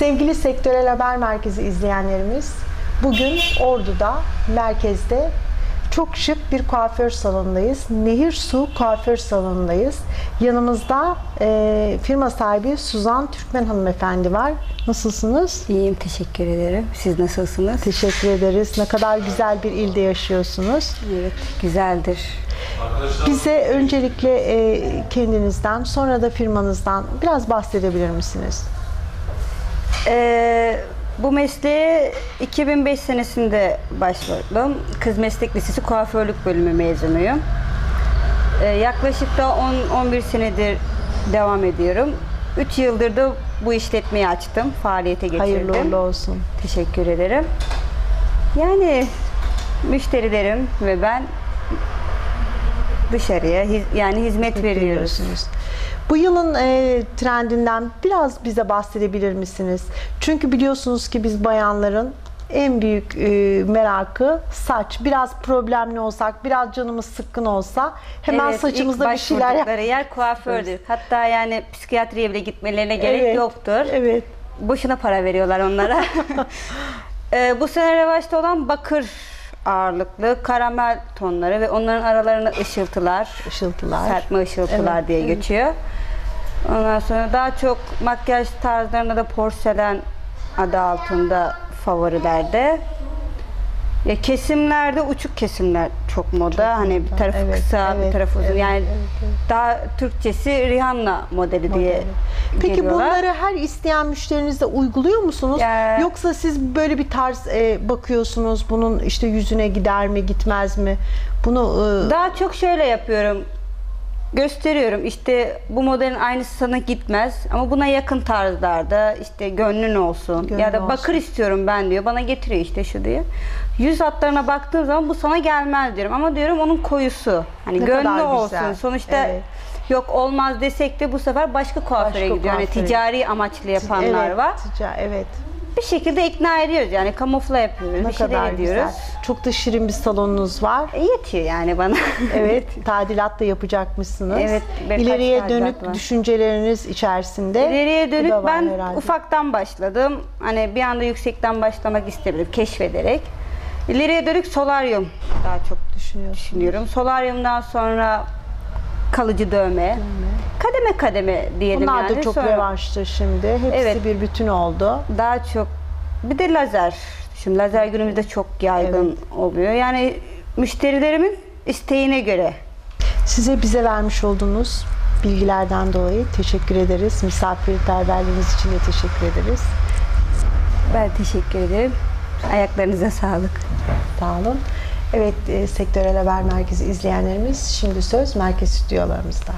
Sevgili Sektörel Haber Merkezi izleyenlerimiz, bugün Ordu'da, merkezde çok şık bir kuaför salonundayız. Nehir Su Kuaför Salonu'ndayız. Yanımızda e, firma sahibi Suzan Türkmen hanımefendi var. Nasılsınız? İyiyim, teşekkür ederim. Siz nasılsınız? Teşekkür ederiz. Ne kadar güzel bir ilde yaşıyorsunuz. Evet, güzeldir. Bize öncelikle e, kendinizden, sonra da firmanızdan biraz bahsedebilir misiniz? Ee, bu mesleğe 2005 senesinde başladım. Kız Meslek Lisesi Kuaförlük Bölümü mezunuyum. Ee, yaklaşık da 10-11 senedir devam ediyorum. 3 yıldır da bu işletmeyi açtım, faaliyete geçirdim. Hayırlı uğurlu olsun. Teşekkür ederim. Yani müşterilerim ve ben dışarıya hiz- yani hizmet veriyoruz. veriyorsunuz. Bu yılın e, trendinden biraz bize bahsedebilir misiniz? Çünkü biliyorsunuz ki biz bayanların en büyük e, merakı saç. Biraz problemli olsak, biraz canımız sıkkın olsa hemen Evet, saçımızda bir şeyler yap. başvurdukları yer kuafördür. Hatta yani psikiyatriye bile gitmelerine gerek Evet, yoktur. Evet. Boşuna para veriyorlar onlara. Ee, bu sene revaçta olan bakır ağırlıklı karamel tonları ve onların aralarında ışıltılar, Işıltılar. serpme ışıltılar Evet, diye geçiyor. Ondan sonra daha çok makyaj tarzlarında da porselen adı altında favorilerde. Ya kesimlerde uçuk kesimler çok moda. hani bir tarafı Evet, kısa, evet, bir tarafı uzun. evet, yani evet, evet. daha Türkçesi Rihanna modeli diye Peki geliyorlar. bunları her isteyen müşterinizde uyguluyor musunuz? Ya- Yoksa siz böyle bir tarz e, bakıyorsunuz bunun işte yüzüne gider mi gitmez mi? Bunu e, Daha çok şöyle yapıyorum. Gösteriyorum işte bu modelin aynısı sana gitmez ama buna yakın tarzlarda işte gönlün olsun Gönlün ya da olsun. bakır istiyorum ben diyor bana getiriyor işte şu diyor. Yüz hatlarına baktığım zaman bu sana gelmez diyorum ama diyorum onun koyusu hani Ne gönlü kadar olsun güzel. sonuçta Evet. Yok olmaz desek de bu sefer başka kuaföre Başka gidiyor. Kuaföre. ticari amaçlı yapanlar evet, var. tica- evet. Bir şekilde ikna ediyoruz yani kamufla yapıyoruz Ne bir şeyler kadar ediyoruz. güzel. Çok da şirin bir salonunuz var. E, yetiyor yani bana. Evet, tadilat da yapacakmışsınız. Evet, İleriye dönük var. düşünceleriniz içerisinde. İleriye dönük ben herhalde. ufaktan başladım. Hani bir anda yüksekten başlamak istemedim keşfederek. İleriye dönük solaryum daha çok düşünüyorum. Solaryumdan sonra kalıcı dövme. Kademe kademe diyelim Bunlar yani. da çok Sonra revaçta şimdi. Hepsi Evet. bir bütün oldu. Daha çok bir de lazer. Şimdi lazer günümüzde çok yaygın oluyor. Yani müşterilerimin isteğine göre Size bize vermiş olduğunuz bilgilerden dolayı teşekkür ederiz. Misafirperverliğiniz için de teşekkür ederiz. ben teşekkür ederim. Ayaklarınıza sağlık. Sağ olun. Evet, e, Sektörel Haber Merkezi izleyenlerimiz şimdi söz merkez stüdyolarımızda.